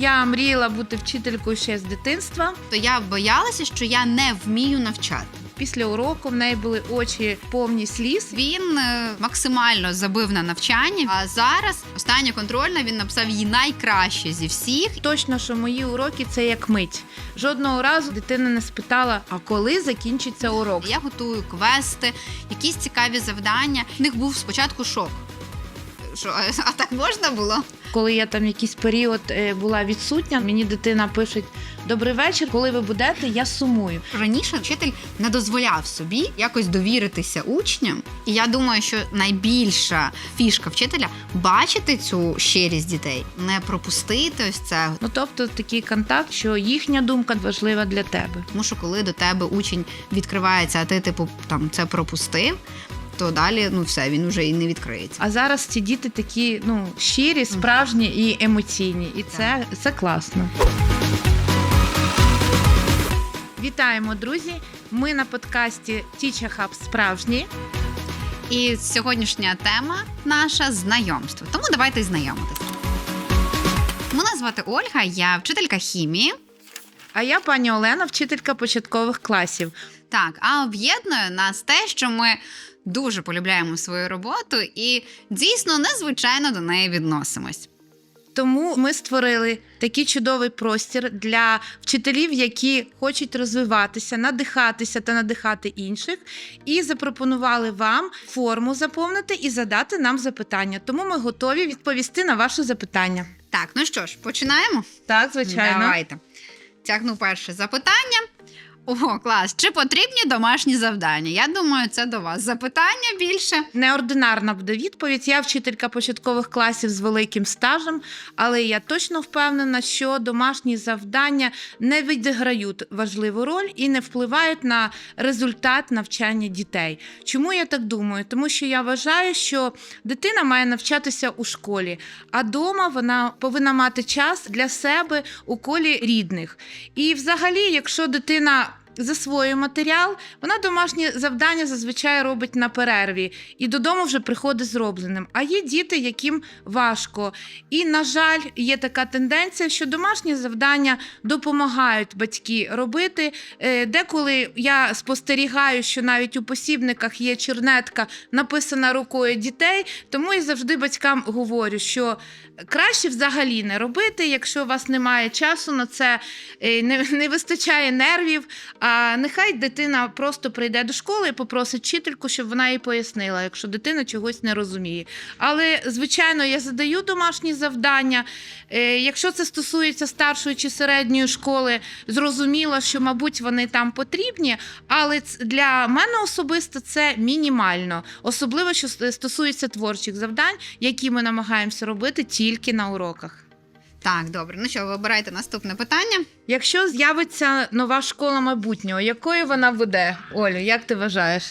Я мріяла бути вчителькою ще з дитинства. То я боялася, що я не вмію навчати. Після уроку в неї були очі повні сліз. Він е, максимально забив на навчання. А зараз остання контрольна він написав її найкраще зі всіх. Точно, що мої уроки це як мить. Жодного разу дитина не спитала, а коли закінчиться урок. Я готую квести, якісь цікаві завдання. В них був спочатку шок. Що, а так можна було? Коли я там якийсь період е, була відсутня, мені дитина пише: Добрий вечір, коли ви будете, я сумую. Раніше вчитель не дозволяв собі якось довіритися учням. І я думаю, що найбільша фішка вчителя бачити цю щирість дітей, не пропустити ось це. Ну тобто такий контакт, що їхня думка важлива для тебе. Тому що коли до тебе учень відкривається, а ти типу там це пропустив, то далі ну все він вже і не відкриється. А зараз ці діти такі ну щирі, справжні і емоційні, і це, це класно. Вітаємо, друзі! Ми на подкасті Teacher Hub справжні. І сьогоднішня тема наша знайомство. Тому давайте знайомитися. Мене звати Ольга, я вчителька хімії. А я пані Олена, вчителька початкових класів. Так, а об'єднує нас те, що ми дуже полюбляємо свою роботу і дійсно незвичайно до неї відносимось. Тому ми створили такий чудовий простір для вчителів, які хочуть розвиватися, надихатися та надихати інших, і запропонували вам форму заповнити і задати нам запитання. Тому ми готові відповісти на ваше запитання. Так, ну що ж, починаємо? Так, звичайно. Давайте. Тягну перше запитання. Ого, клас. Чи потрібні домашні завдання? Я думаю, це до вас запитання більше. Неординарна буде відповідь. Я вчителька початкових класів з великим стажем, але я точно впевнена, що домашні завдання не відіграють важливу роль і не впливають на результат навчання дітей. Чому я так думаю? Тому що я вважаю, що дитина має навчатися у школі, а дома вона повинна мати час для себе у колі рідних. І, взагалі, якщо дитина засвоює матеріал, вона домашні завдання зазвичай робить на перерві і додому вже приходить зробленим. А є діти, яким важко. І, на жаль, є така тенденція, що домашні завдання допомагають батьки робити. Е, Деколи я спостерігаю, що навіть у посібниках є чернетка, написана рукою дітей, тому і завжди батькам говорю, що краще взагалі не робити, якщо у вас немає часу на це, е, не, не вистачає нервів. А нехай дитина просто прийде до школи і попросить вчительку, щоб вона їй пояснила, якщо дитина чогось не розуміє. Але, звичайно, я задаю домашні завдання. Е, Якщо це стосується старшої чи середньої школи, зрозуміло, що, мабуть, вони там потрібні, але для мене особисто це мінімально, особливо що стосується творчих завдань, які ми намагаємося робити тільки на уроках. Так, добре. Ну що, вибирайте наступне питання. Якщо з'явиться нова школа майбутнього, якою вона буде? Олю, як ти вважаєш?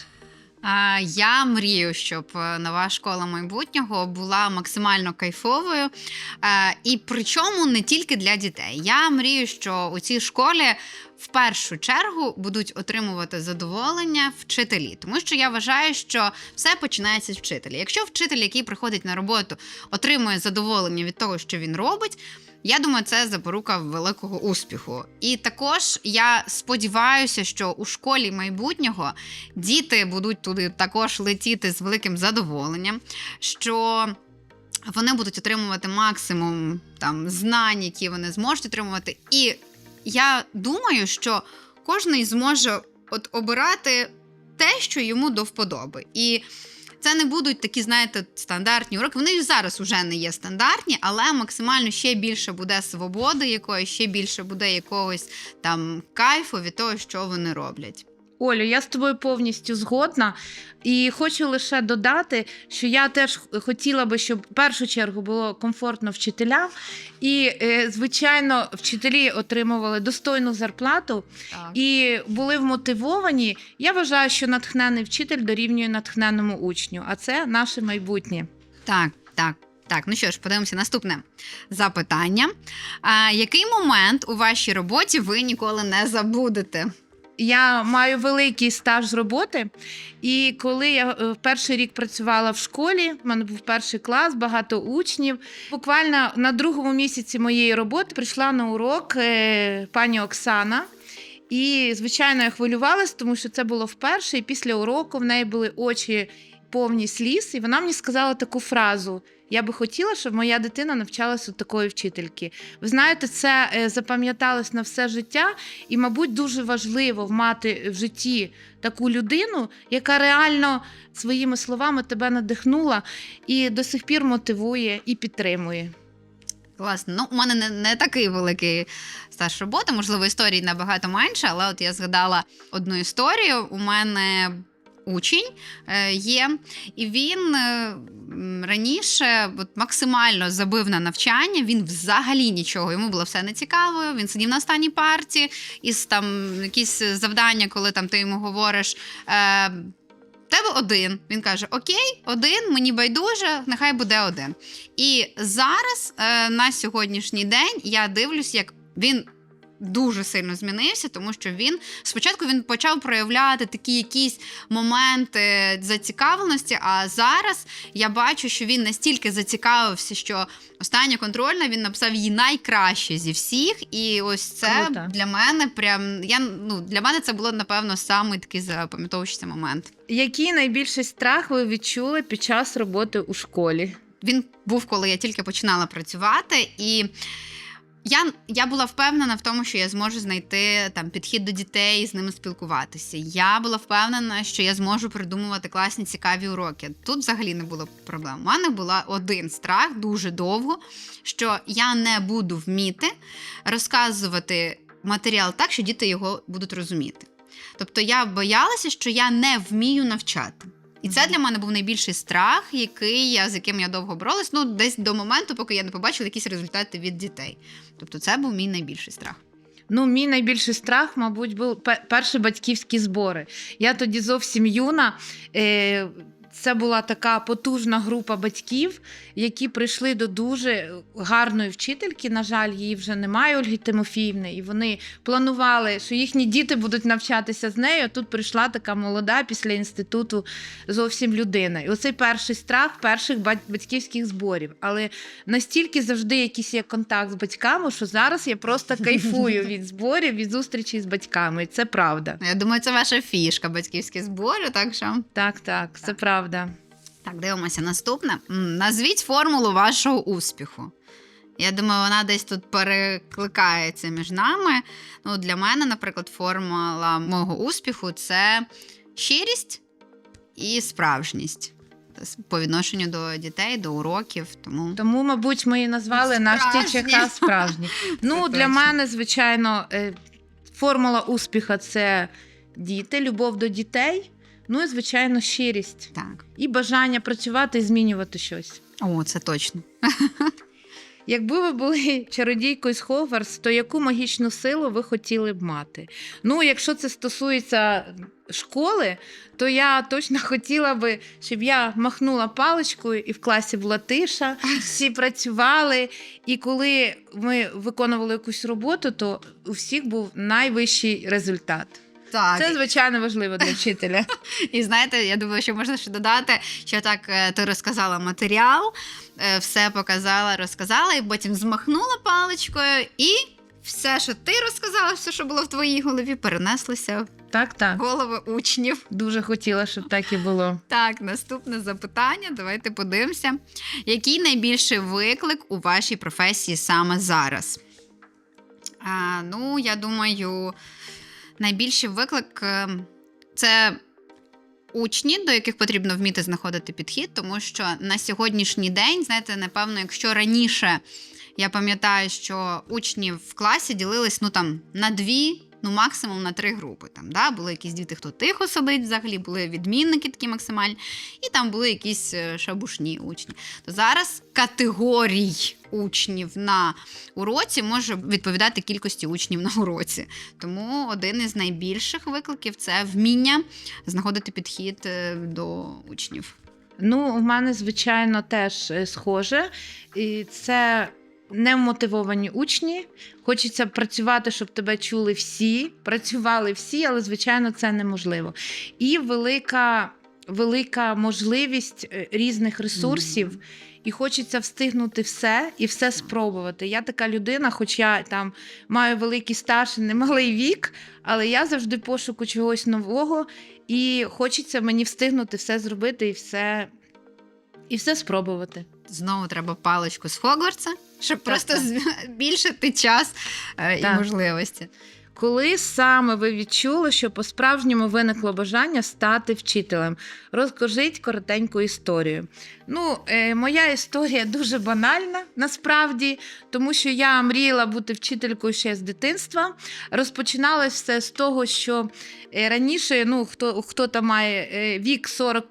А, Я мрію, щоб е, нова школа майбутнього була максимально кайфовою. Е, І причому не тільки для дітей. Я мрію, що у цій школі в першу чергу будуть отримувати задоволення вчителі, тому що я вважаю, що все починається з вчителя. Якщо вчитель, який приходить на роботу, отримує задоволення від того, що він робить. Я думаю, це запорука великого успіху. І також я сподіваюся, що у школі майбутнього діти будуть туди також летіти з великим задоволенням, що вони будуть отримувати максимум там знань, які вони зможуть отримувати. І я думаю, що кожен зможе от обирати те, що йому до вподоби. І це не будуть такі, знаєте, стандартні уроки. Вони зараз вже не є стандартні, але максимально ще більше буде свободи якоїсь, ще більше буде якогось там кайфу від того, що вони роблять. Олю, я з тобою повністю згодна. І хочу лише додати, що я теж хотіла би, щоб в першу чергу було комфортно вчителям. І, е, звичайно, вчителі отримували достойну зарплату Так. і були вмотивовані. Я вважаю, що натхнений вчитель дорівнює натхненному учню, а це наше майбутнє. Так, так. Так, ну що ж, подивимося наступне запитання. А, який момент у вашій роботі ви ніколи не забудете? Я маю великий стаж роботи, і коли я е, перший рік працювала в школі, в мене був перший клас, багато учнів. Буквально на другому місяці моєї роботи прийшла на урок е, пані Оксана. І, звичайно, я хвилювалась, тому що це було вперше. І після уроку в неї були очі повні сліз, і вона мені сказала таку фразу: Я би хотіла, щоб моя дитина навчалася у такої вчительки. Ви знаєте, це е, запам'яталось на все життя, і, мабуть, дуже важливо мати в житті таку людину, яка реально своїми словами тебе надихнула і до сих пір мотивує і підтримує. Класно. Ну, у мене не, не такий великий стаж роботи, можливо, історій набагато менше, але от я згадала одну історію. У мене учень е, є, і він е, раніше от, максимально забив на навчання. Він взагалі нічого, йому було все нецікаво. Він сидів на останній парті, із там якісь завдання, коли там ти йому говориш. Е, Тебе один. Він каже: Окей, один, мені байдуже, нехай буде один. І зараз е, на сьогоднішній день я дивлюсь, як він. Дуже сильно змінився, тому що він спочатку він почав проявляти такі якісь моменти зацікавленості. А зараз я бачу, що він настільки зацікавився, що остання контрольна він написав її найкраще зі всіх. І ось це Круто. для мене прям я ну для мене це було напевно самий такий запам'ятовуючий момент. Який найбільший страх ви відчули під час роботи у школі? Він був, коли я тільки починала працювати, і я, я була впевнена в тому, що я зможу знайти там підхід до дітей, з ними спілкуватися. Я була впевнена, що я зможу придумувати класні цікаві уроки. Тут взагалі не було проблем. У мене була один страх дуже довго, що я не буду вміти розказувати матеріал так, що діти його будуть розуміти. Тобто я боялася, що я не вмію навчати. І це для мене був найбільший страх, який я з яким я довго боролась. Ну, десь до моменту, поки я не побачила якісь результати від дітей. Тобто, це був мій найбільший страх. Ну, мій найбільший страх, мабуть, був пе- перші батьківські збори. Я тоді зовсім юна. Е- це була така потужна група батьків, які прийшли до дуже гарної вчительки. На жаль, її вже немає Ольги Тимофіївни, і вони планували, що їхні діти будуть навчатися з нею. а Тут прийшла така молода після інституту зовсім людина. І оцей перший страх перших батьківських зборів. Але настільки завжди якийсь є контакт з батьками, що зараз я просто кайфую від зборів, від зустрічі з батьками. І це правда. Я думаю, це ваша фішка, батьківські збори. Так що Так, так, це правда. Так, дивимося. Наступне. Назвіть формулу вашого успіху. Я думаю, вона десь тут перекликається між нами. Ну, для мене, наприклад, формула мого успіху це щирість і справжність. По відношенню до дітей, до уроків. Тому Тому, мабуть, ми і назвали наш Справжні. ТЧК справжній. Ну, для мене, звичайно, е, формула успіха це діти, любов до дітей. Ну і, звичайно, щирість так. і бажання працювати і змінювати щось. О, це точно. Якби ви були чародійкою з Хогвартс, то яку магічну силу ви хотіли б мати? Ну, якщо це стосується школи, то я точно хотіла би, щоб я махнула паличкою і в класі була тиша, всі працювали. І коли ми виконували якусь роботу, то у всіх був найвищий результат. Так. Це звичайно важливо для вчителя. І знаєте, я думаю, що можна ще додати, що так е, ти розказала матеріал, е, все показала, розказала, і потім змахнула паличкою, і все, що ти розказала, все, що було в твоїй голові, перенеслося Так, в так. голови учнів. Дуже хотіла, щоб так і було. Так, наступне запитання. Давайте подивимося. Який найбільший виклик у вашій професії саме зараз? А, ну, я думаю, найбільший виклик е, це учні, до яких потрібно вміти знаходити підхід, тому що на сьогоднішній день, знаєте, напевно, якщо раніше я пам'ятаю, що учні в класі ділились ну там на дві. Ну, максимум на три групи. Там, да? Були якісь діти, хто тихо сидить, взагалі були відмінники такі максимальні, і там були якісь е, шабушні учні. То зараз категорій учнів на уроці може відповідати кількості учнів на уроці. Тому один із найбільших викликів це вміння знаходити підхід е, до учнів. Ну, у мене, звичайно, теж е, схоже. І це немотивовані учні. Хочеться працювати, щоб тебе чули всі, працювали всі, але звичайно це неможливо. І велика, велика можливість е, різних ресурсів. І хочеться встигнути все і все спробувати. Я така людина, хоч я там маю великий стаж, і немалий вік, але я завжди пошуку чогось нового, і хочеться мені встигнути все зробити і все, і все спробувати. Знову треба паличку з Хогвартса, щоб Так, просто так. збільшити час е, і можливості. Коли саме ви відчули, що по-справжньому виникло бажання стати вчителем? Розкажіть коротеньку історію. Ну, е, моя історія дуже банальна насправді, тому що я мріяла бути вчителькою ще з дитинства. Розпочиналось все з того, що е, раніше, ну хто, хто там має е, вік 40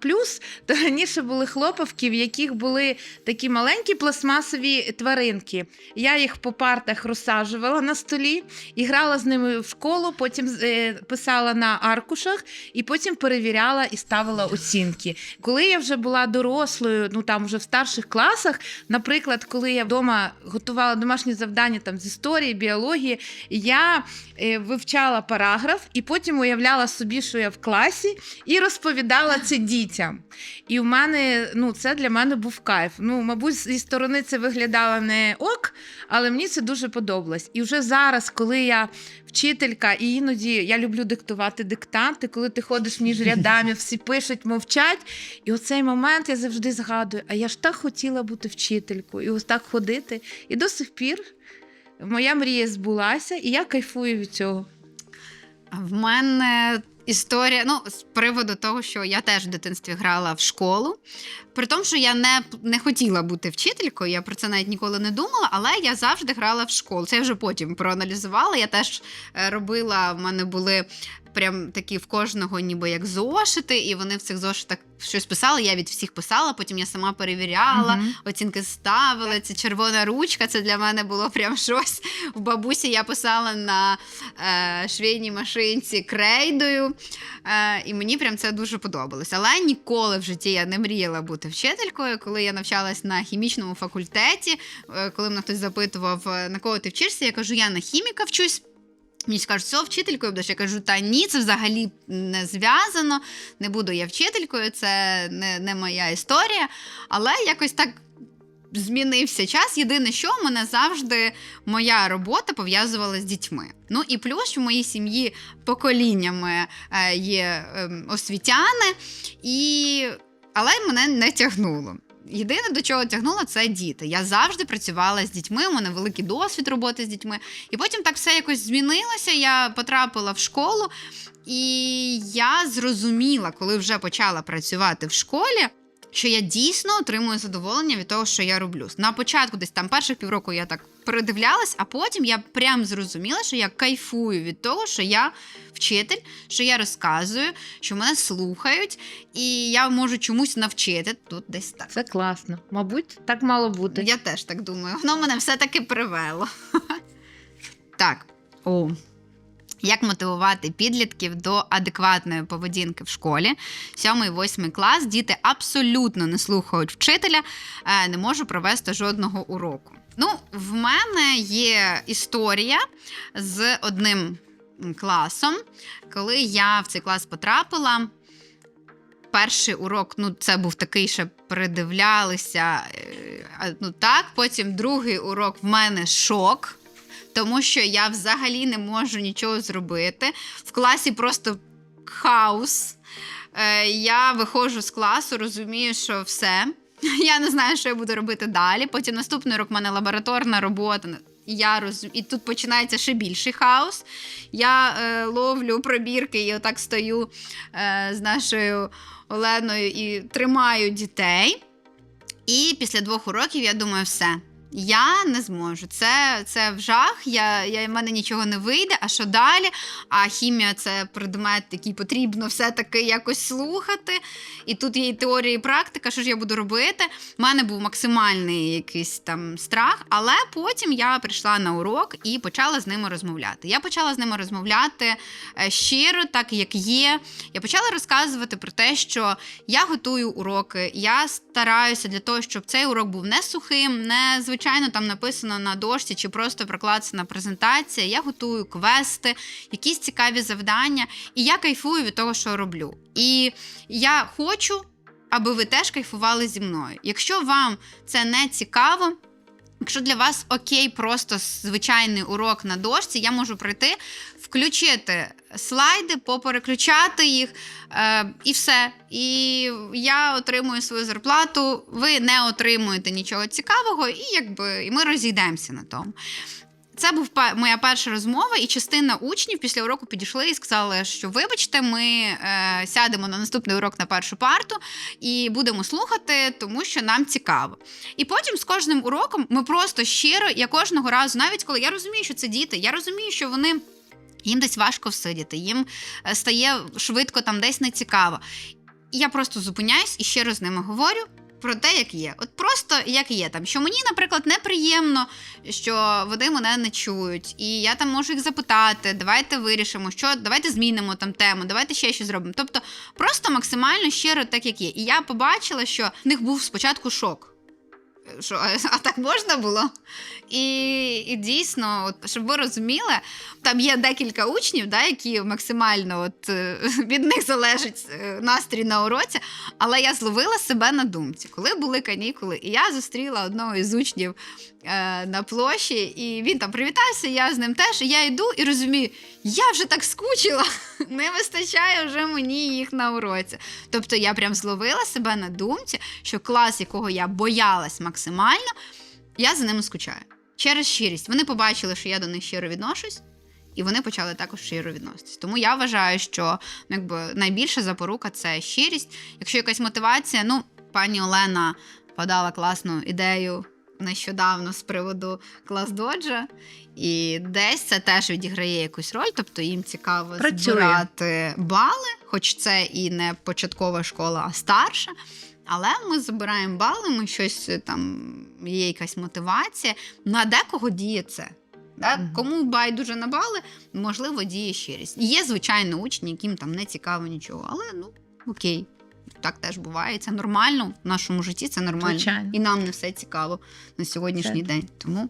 то раніше були хлопавки, в яких були такі маленькі пластмасові тваринки. Я їх по партах розсаджувала на столі і грала з ними в школу, потім е, писала на аркушах і потім перевіряла і ставила оцінки. Коли я вже була дорослою, ну там вже в старших класах, наприклад, коли я вдома готувала домашні завдання там з історії, біології, я е, вивчала параграф і потім уявляла собі, що я в класі, і розповідала це дітям. І в мене ну, це для мене був кайф. Ну, мабуть, зі сторони це виглядало не ок, але мені це дуже подобалось. І вже зараз, коли я вчителька, і іноді я люблю диктувати диктанти, коли ти ходиш між рядами, всі пишуть, мовчать. І оцей момент я завжди згадую: а я ж так хотіла бути вчителькою, і ось так ходити. І до сих пір моя мрія збулася, і я кайфую від цього. В мене історія, ну, з приводу того, що я теж в дитинстві грала в школу. При тому, що я не, не хотіла бути вчителькою, я про це навіть ніколи не думала, але я завжди грала в школу. Це я вже потім проаналізувала. Я теж е, робила, в мене були прям такі в кожного, ніби як зошити, і вони в цих зошитах щось писали. Я від всіх писала, потім я сама перевіряла, Мгм. оцінки ставила. Це червона ручка. Це для мене було прям щось. В бабусі я писала на е, швейній машинці крейдою. Е, і мені прям це дуже подобалось. Але ніколи в житті я не мріяла бути вчителькою. Коли я навчалась на хімічному факультеті, е, коли мене хтось запитував, е, на кого ти вчишся, я кажу, я на хіміка вчусь. Мені скажуть, все, вчителькою будеш. Я кажу, та ні, це взагалі не зв'язано. Не буду я вчителькою, це не, не моя історія. Але якось так змінився час. Єдине, що в мене завжди моя робота пов'язувала з дітьми. Ну і плюс в моїй сім'ї поколіннями е, є ем, освітяни, і... але мене не тягнуло. Єдине, до чого тягнуло, це діти. Я завжди працювала з дітьми, у мене великий досвід роботи з дітьми. І потім так все якось змінилося. Я потрапила в школу, і я зрозуміла, коли вже почала працювати в школі. Що я дійсно отримую задоволення від того, що я роблю. На початку, десь там перших півроку я так передивлялась, а потім я прям зрозуміла, що я кайфую від того, що я вчитель, що я розказую, що мене слухають, і я можу чомусь навчити тут десь так. Це класно. Мабуть, так мало бути. Я теж так думаю. Воно мене все-таки привело. Так. О. Як мотивувати підлітків до адекватної поведінки в школі? Сьомий, восьмий клас діти абсолютно не слухають вчителя, е, не можу провести жодного уроку. Ну, в мене є історія з одним класом, коли я в цей клас потрапила. Перший урок, ну, це був такий, що придивлялися. е, Ну так, потім другий урок в мене шок, тому що я взагалі не можу нічого зробити. В класі просто хаос. Е, я виходжу з класу, розумію, що все. Я не знаю, що я буду робити далі. Потім наступний урок в мене лабораторна робота. Я розум... І тут починається ще більший хаос. Я е, ловлю пробірки і отак стою е, з нашою Оленою і тримаю дітей. І після двох уроків я думаю, все. Я не зможу. Це, це в жах, я, я, в мене нічого не вийде. А що далі? А хімія це предмет, який потрібно все-таки якось слухати. І тут є і теорія, і практика, що ж я буду робити. У мене був максимальний якийсь там страх, але потім я прийшла на урок і почала з ними розмовляти. Я почала з ними розмовляти е, щиро, так як є. Я почала розказувати про те, що я готую уроки, я стараюся для того, щоб цей урок був не сухим, не звичайним звичайно там написано на дошці чи просто прикладається на презентація. Я готую квести, якісь цікаві завдання, і я кайфую від того, що роблю. І я хочу, аби ви теж кайфували зі мною. Якщо вам це не цікаво. Якщо для вас окей, просто звичайний урок на дошці, я можу прийти, включити слайди, попереключати їх е, і все. І я отримую свою зарплату, ви не отримуєте нічого цікавого, і якби і ми розійдемося на тому. Це був моя перша розмова, і частина учнів після уроку підійшли і сказали, що вибачте, ми е, сядемо на наступний урок на першу парту і будемо слухати, тому що нам цікаво. І потім з кожним уроком ми просто щиро, я кожного разу, навіть коли я розумію, що це діти, я розумію, що вони. Їм десь важко всидіти, їм е, стає швидко там десь нецікаво. Я просто зупиняюсь і ще раз з ними говорю про те, як є. От просто як є там. Що мені, наприклад, неприємно, що вони мене не чують, і я там можу їх запитати, давайте вирішимо, що давайте змінимо там тему, давайте ще щось зробимо. Тобто, просто максимально щиро так, як є. І я побачила, що в них був спочатку шок. Що, а- так можна було? І, і дійсно, от, щоб ви розуміли, там є декілька учнів, да, які максимально от, е, від них залежить е, настрій на уроці. Але я зловила себе на думці, коли були канікули, і я зустріла одного із учнів на площі, і він там привітався, я з ним теж. І я йду і розумію, я вже так скучила, не вистачає вже мені їх на уроці. Тобто я прям зловила себе на думці, що клас, якого я боялась максимально, я за ними скучаю. Через щирість. Вони побачили, що я до них щиро відношусь. І вони почали також щиро відноситись. Тому я вважаю, що ну, якби найбільша запорука це щирість. Якщо якась мотивація, ну пані Олена подала класну ідею нещодавно з приводу клас доджа, і десь це теж відіграє якусь роль, тобто їм цікаво Працює. збирати бали, хоч це і не початкова школа, а старша. Але ми збираємо бали, ми щось е, там є якась мотивація. На декого діє це. Да? Мгм. Кому байдуже на бали, можливо, діє щирість. Є, звичайно, учні, яким там не цікаво нічого, але ну окей. Так теж буває. Це нормально в нашому житті, це нормально. Звичайно. І нам не все цікаво на сьогоднішній Це- день. Тому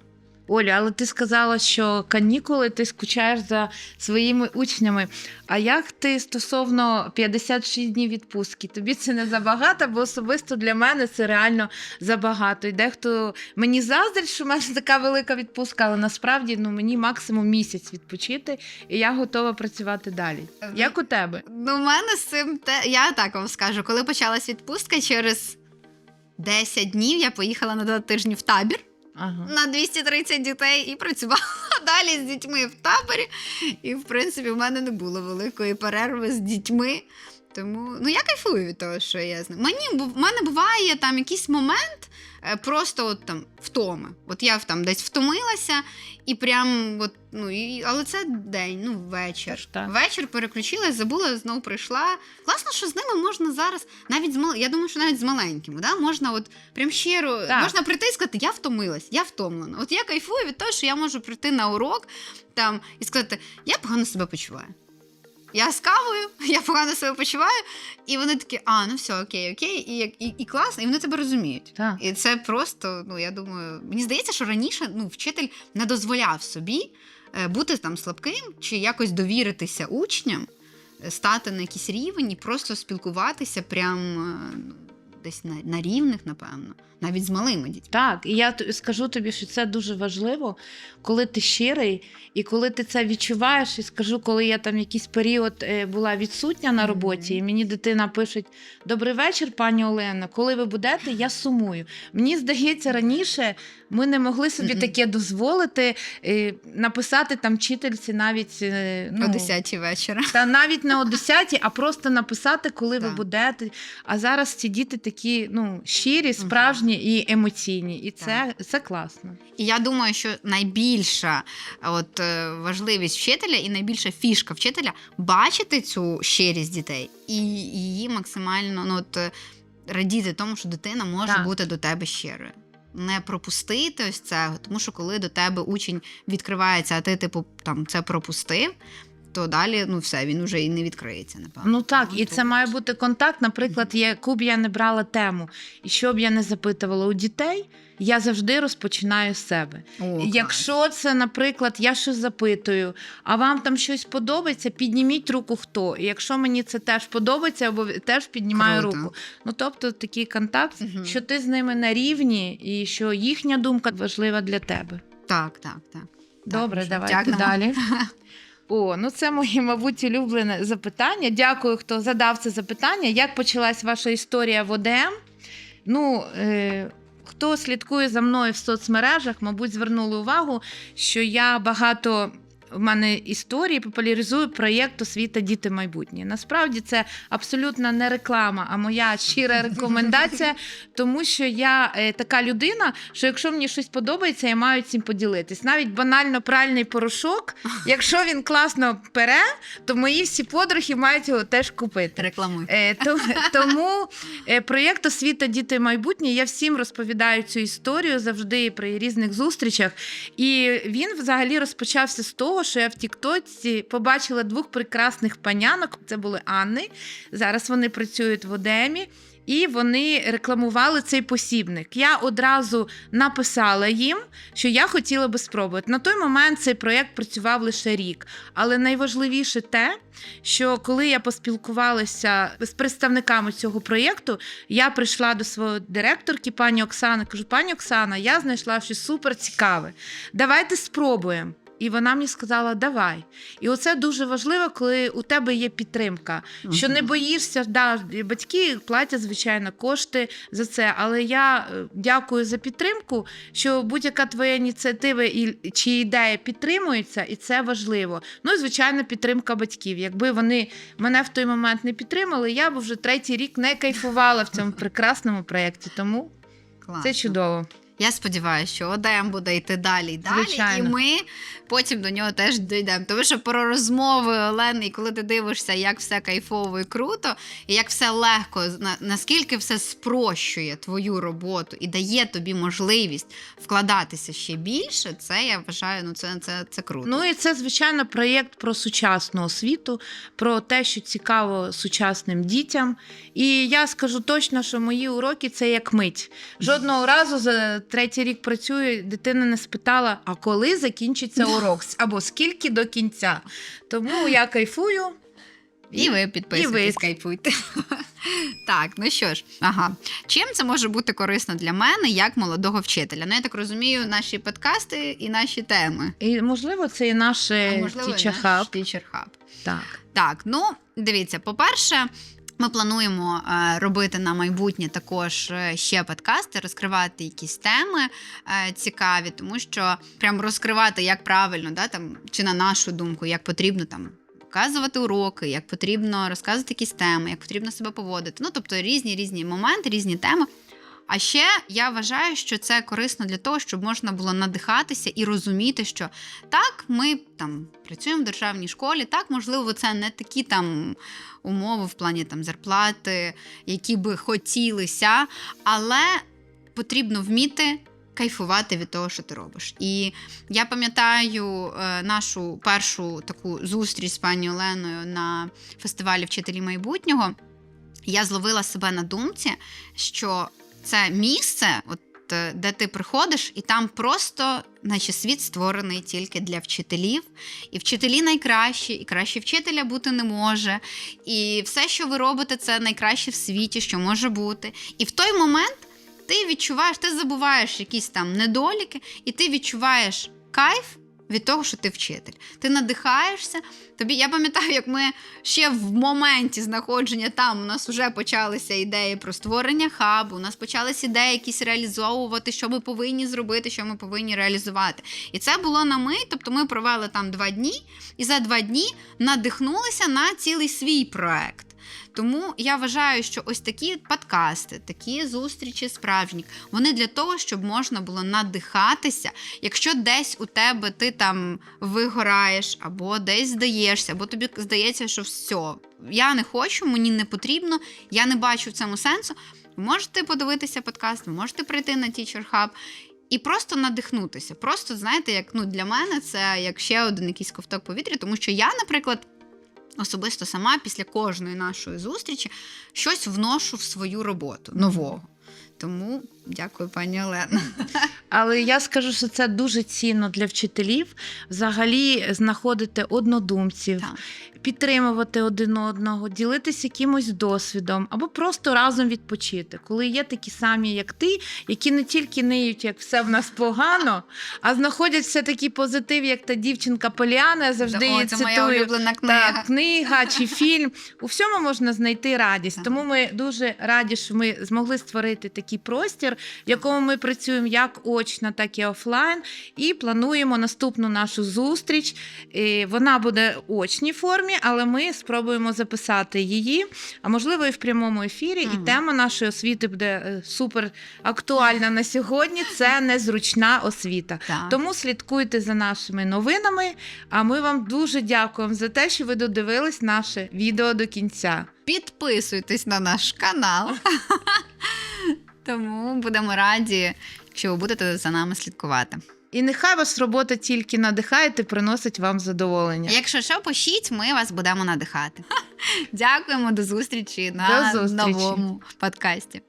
Оля, але ти сказала, що канікули ти скучаєш за своїми учнями. А як ти стосовно 56 днів відпустки? Тобі це не забагато, бо особисто для мене це реально забагато. І дехто мені заздрить, що в мене така велика відпустка, але насправді ну, мені максимум місяць відпочити, і я готова працювати далі. Як у тебе? ну, в мене з цим те. Я так вам скажу, коли почалась відпустка, через 10 днів я поїхала на два тижні в табір. Ага. на 230 дітей і працювала далі з дітьми в таборі. І, в принципі, в мене не було великої перерви з дітьми. Тому ну я кайфую від того, що я з ним. Мені в мене буває там якийсь момент просто от там втоми. От я там десь втомилася, і прям от, ну і але це день, ну вечір. Так. Вечір переключилась, забула, знову прийшла. Класно, що з ними можна зараз, навіть з мал... я думаю, що навіть з маленькими, да? можна от прям щиро, Так. можна прийти і сказати, я втомилась, я втомлена. От я кайфую від того, що я можу прийти на урок там і сказати, я погано себе почуваю. Я з кавою, я погано себе почуваю, і вони такі, а, ну все, окей, окей, і, і, і класно, і вони тебе розуміють. Так. І це просто, ну я думаю, мені здається, що раніше ну, вчитель не дозволяв собі е, бути там слабким чи якось довіритися учням, е, стати на якийсь рівень і просто спілкуватися прям е, ну, десь на, на рівних, напевно, навіть з малими дітьми. Так, і я скажу тобі, що це дуже важливо, коли ти щирий, і коли ти це відчуваєш, і скажу, коли я там якийсь період е, була відсутня на роботі, і мені дитина пише: Добрий вечір, пані Олена. Коли ви будете, я сумую. Мені здається, раніше ми не могли собі таке дозволити е, написати там вчительці навіть е, О 10 вечора. та навіть не о 10, а просто написати, коли ви будете. А зараз ці діти такі ну, щирі, справжні і емоційні. І це, це класно. І я думаю, що найбільша от, е, важливість вчителя і найбільша фішка вчителя бачити цю щирість дітей і її максимально ну, от, е, радіти тому, що дитина може Так. бути до тебе щирою. Не пропустити ось це, тому що коли до тебе учень відкривається, а ти, типу, там це пропустив. То далі ну все, він вже і не відкриється, напевно. Ну так, і це має бути контакт. Наприклад, яку б я не брала тему, і що б я не запитувала у дітей, я завжди розпочинаю з себе. О. Якщо це, наприклад, я щось запитую, а вам там щось подобається, підніміть руку хто. І якщо мені це теж подобається, або теж піднімаю Круто. руку. Ну тобто такий контакт, Мгм. що ти з ними на рівні, і що їхня думка важлива для тебе. Так, так, так. Добре, Так, давайте дякуємо. далі. О, ну це моє, мабуть, улюблене запитання. Дякую, хто задав це запитання. Як почалась ваша історія в ОДМ? Ну, е, хто слідкує за мною в соцмережах, мабуть, звернули увагу, що я багато. В мене історії популяризую проєкт освіта Діти майбутнє. Насправді це абсолютно не реклама, а моя щира рекомендація, тому що я е, така людина, що якщо мені щось подобається, я маю цим поділитись. Навіть банально пральний порошок, якщо він класно пере, то мої всі подруги мають його теж купити. Рекламуй. Е, то, тому е, проєкт освіта Діти майбутнє. Я всім розповідаю цю історію завжди при різних зустрічах. І він взагалі розпочався з того, що я в Тіктоці побачила двох прекрасних панянок. Це були Анни. Зараз вони працюють в Одемі. І вони рекламували цей посібник. Я одразу написала їм, що я хотіла би спробувати. На той момент цей проєкт працював лише рік. Але найважливіше те, що коли я поспілкувалася з представниками цього проєкту, я прийшла до своєї директорки, пані Оксани, кажу: пані Оксана, я знайшла щось супер цікаве. Давайте спробуємо. І вона мені сказала, давай. І оце дуже важливо, коли у тебе є підтримка, що не боїшся, да, батьки платять, звичайно, кошти за це. Але я е, дякую за підтримку, що будь-яка твоя ініціатива і чи ідея підтримується, і це важливо. Ну і звичайно, підтримка батьків. Якби вони мене в той момент не підтримали, я б вже третій рік не кайфувала в цьому прекрасному проєкті. Тому Класно. це чудово. Я сподіваюся, що ОДМ буде йти далі і далі, Звичайно. і ми потім до нього теж дійдемо. Тому що про розмови Олени, і коли ти дивишся, як все кайфово і круто, і як все легко, на- наскільки все спрощує твою роботу і дає тобі можливість вкладатися ще більше, це я вважаю, ну це, це, це круто. Ну і це, звичайно, проєкт про сучасну освіту, про те, що цікаво сучасним дітям. І я скажу точно, що мої уроки це як мить. Жодного разу за третій рік працюю, дитина не спитала, а коли закінчиться урок, або скільки до кінця. Тому я кайфую. І ви підписуйтесь, і ви. кайфуйте. так, ну що ж, ага. Чим це може бути корисно для мене як молодого вчителя? Ну, я так розумію, наші подкасти і наші теми. І можливо, це і наш е, Teacher Hub. Teacher Hub. Так. Так, ну дивіться, по-перше. Ми плануємо е, робити на майбутнє також е, ще подкасти, розкривати якісь теми е, цікаві, тому що прям розкривати, як правильно, да, там, чи на нашу думку, як потрібно там показувати уроки, як потрібно розказувати якісь теми, як потрібно себе поводити. Ну, тобто різні різні моменти, різні теми. А ще я вважаю, що це корисно для того, щоб можна було надихатися і розуміти, що так, ми там працюємо в державній школі, так, можливо, це не такі там умови в плані там зарплати, які би хотілися, але потрібно вміти. Кайфувати від того, що ти робиш. І я пам'ятаю е, нашу першу таку зустріч з пані Оленою на фестивалі Вчителі майбутнього. Я зловила себе на думці, що це місце, от е, де ти приходиш, і там просто, наче світ створений тільки для вчителів, і вчителі найкращі, і краще вчителя бути не може. І все, що ви робите, це найкраще в світі, що може бути. І в той момент ти відчуваєш, ти забуваєш якісь там недоліки, і ти відчуваєш кайф. Від того, що ти вчитель, ти надихаєшся. Тобі я пам'ятаю, як ми ще в моменті знаходження там у нас вже почалися ідеї про створення хабу. У нас почались ідеї якісь реалізовувати, що ми повинні зробити, що ми повинні реалізувати. І це було на ми. Тобто ми провели там два дні, і за два дні надихнулися на цілий свій проект. Тому я вважаю, що ось такі подкасти, такі зустрічі справжні, вони для того, щоб можна було надихатися. Якщо десь у тебе ти там вигораєш, або десь здаєшся, або тобі здається, що все, я не хочу, мені не потрібно, я не бачу в цьому сенсу. Можете подивитися подкаст, можете прийти на Teacher Hub І просто надихнутися. Просто, знаєте, як ну, для мене це як ще один якийсь ковток повітря, тому що я, наприклад, особисто сама після кожної нашої зустрічі щось вношу в свою роботу нового. Тому дякую, пані Олена. Але я скажу, що це дуже цінно для вчителів взагалі знаходити однодумців, Так. Підтримувати один одного, ділитися якимось досвідом або просто разом відпочити, коли є такі самі, як ти, які не тільки ниють, як все в нас погано, а знаходять все такий позитив, як та дівчинка Поліана. Я завжди О, її це цитую. моя улюблена книга. Так, книга чи фільм. У всьому можна знайти радість. Тому ми дуже раді, що ми змогли створити такий простір, в якому ми працюємо як очно, так і офлайн. І плануємо наступну нашу зустріч. Е, Вона буде в очній формі, але ми спробуємо записати її, а можливо, і в прямому ефірі. І тема нашої освіти буде е, супер актуальна на сьогодні. Це незручна освіта. Так. Тому слідкуйте за нашими новинами. А ми вам дуже дякуємо за те, що ви додивились наше відео до кінця. Підписуйтесь на наш канал. Тому будемо раді, якщо ви будете за нами слідкувати. І нехай вас робота тільки надихає та приносить вам задоволення. Якщо що, пишіть, ми вас будемо надихати. Дякуємо до зустрічі на До зустрічі. новому подкасті.